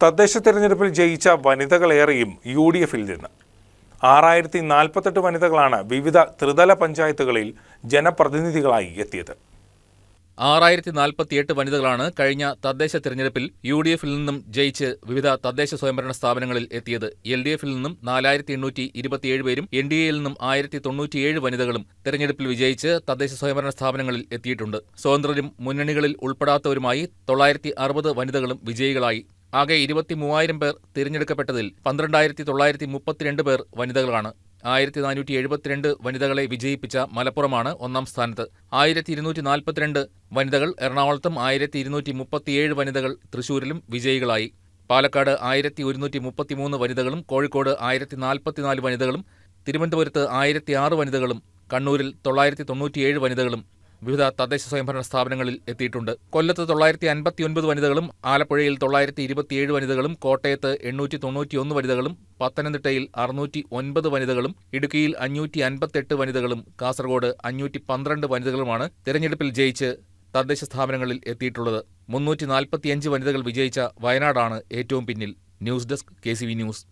തദ്ദേശ തിരഞ്ഞെടുപ്പിൽ ജയിച്ച വനിതകളേറെയും യു ഡി എഫിൽ നിന്ന്. ആറായിരത്തി നാൽപ്പത്തെട്ട് വനിതകളാണ് വിവിധ ത്രിതല പഞ്ചായത്തുകളിൽ ജനപ്രതിനിധികളായി എത്തിയത്. ആറായിരത്തി നാൽപ്പത്തിയെട്ട് വനിതകളാണ് കഴിഞ്ഞ തദ്ദേശ തിരഞ്ഞെടുപ്പിൽ യു ഡി എഫിൽ നിന്നും ജയിച്ച് വിവിധ തദ്ദേശ സ്വയംഭരണ സ്ഥാപനങ്ങളിൽ എത്തിയത്. എൽ ഡി എഫിൽ നിന്നും നാലായിരത്തി എണ്ണൂറ്റി ഇരുപത്തിയേഴ് പേരും എൻ ഡി എയിൽ നിന്നും ആയിരത്തി തൊണ്ണൂറ്റിയേഴ് വനിതകളും തെരഞ്ഞെടുപ്പിൽ വിജയിച്ച് തദ്ദേശ സ്വയംഭരണ സ്ഥാപനങ്ങളിൽ എത്തിയിട്ടുണ്ട്. സ്വതന്ത്രരും മുന്നണികളിൽ ഉൾപ്പെടാത്തവരുമായി തൊള്ളായിരത്തി അറുപത് വനിതകളും വിജയികളായി ആകെ ഇരുപത്തി മൂവായിരം പേർ തിരഞ്ഞെടുക്കപ്പെട്ടതിൽ പന്ത്രണ്ടായിരത്തി തൊള്ളായിരത്തി മുപ്പത്തിരണ്ട് പേർ വനിതകളാണ്. ആയിരത്തി നാനൂറ്റി എഴുപത്തിരണ്ട് വനിതകളെ വിജയിപ്പിച്ച മലപ്പുറമാണ് ഒന്നാം സ്ഥാനത്ത്. ആയിരത്തി ഇരുന്നൂറ്റി നാൽപ്പത്തിരണ്ട് വനിതകൾ എറണാകുളത്തും ആയിരത്തി ഇരുന്നൂറ്റി മുപ്പത്തിയേഴ് വനിതകൾ തൃശൂരിലും വിജയികളായി. പാലക്കാട് ആയിരത്തി ഒരുന്നൂറ്റി മുപ്പത്തിമൂന്ന് വനിതകളും കോഴിക്കോട് ആയിരത്തി നാൽപ്പത്തിനാല് വനിതകളും തിരുവനന്തപുരത്ത് ആയിരത്തി ആറ് വനിതകളും കണ്ണൂരിൽ തൊള്ളായിരത്തി തൊണ്ണൂറ്റിയേഴ് വനിതകളും വിവിധ തദ്ദേശ സ്വയംഭരണ സ്ഥാപനങ്ങളിൽ എത്തിയിട്ടുണ്ട്. കൊല്ലത്ത് തൊള്ളായിരത്തി അൻപത്തിയൊൻപത് വനിതകളും ആലപ്പുഴയിൽ തൊള്ളായിരത്തി ഇരുപത്തിയേഴ് വനിതകളും കോട്ടയത്ത് എണ്ണൂറ്റി തൊണ്ണൂറ്റിയൊന്ന് വനിതകളും പത്തനംതിട്ടയിൽ അറുന്നൂറ്റി ഒൻപത് വനിതകളും ഇടുക്കിയിൽ അഞ്ഞൂറ്റി അൻപത്തെട്ട് വനിതകളും കാസർഗോഡ് അഞ്ഞൂറ്റി പന്ത്രണ്ട് വനിതകളുമാണ് തെരഞ്ഞെടുപ്പിൽ ജയിച്ച് തദ്ദേശ സ്ഥാപനങ്ങളിൽ എത്തിയിട്ടുള്ളത്. മുന്നൂറ്റി നാൽപ്പത്തിയഞ്ച് വനിതകൾ വിജയിച്ച വയനാടാണ് ഏറ്റവും പിന്നിൽ. News desk K news.